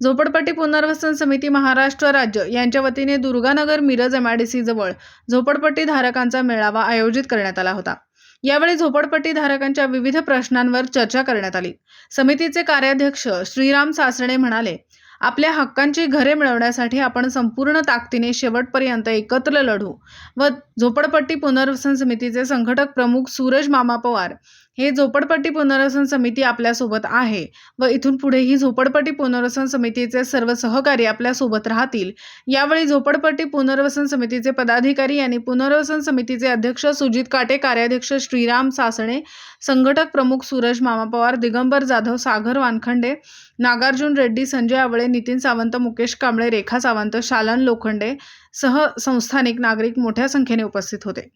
झोपडपट्टी पुनर्वसन समिती महाराष्ट्र राज्य यांच्या वतीने दुर्गानगर मिरज एमआयडीसी जवळ झोपडपट्टी धारकांचा मेळावा आयोजित करण्यात आला होता. यावेळी झोपडपट्टी धारकांच्या विविध प्रश्नांवर चर्चा करण्यात आली. समितीचे कार्याध्यक्ष श्रीराम सासणे म्हणाले आपल्या हक्कांची घरे मिळवण्यासाठी आपण संपूर्ण ताकदीने शेवटपर्यंत एकत्र लढू व झोपडपट्टी पुनर्वसन समितीचे संघटक प्रमुख सूरज मामा पवार हे झोपडपट्टी पुनर्वसन समिती आपल्यासोबत आहे व इथून पुढेही झोपडपट्टी पुनर्वसन समितीचे सर्व सहकारी आपल्यासोबत राहतील. यावेळी झोपडपट्टी पुनर्वसन समितीचे पदाधिकारी आणि पुनर्वसन समितीचे अध्यक्ष सुजित काटे कार्याध्यक्ष श्रीराम सासणे संघटक प्रमुख सूरज मामा पवार दिगंबर जाधव सागर वानखंडे नागार्जुन रेड्डी संजय आवळे नितीन सावंत मुकेश कांबळे रेखा सावंत शालन लोखंडे सह संस्थानिक नागरिक मोठ्या संख्येने उपस्थित होते.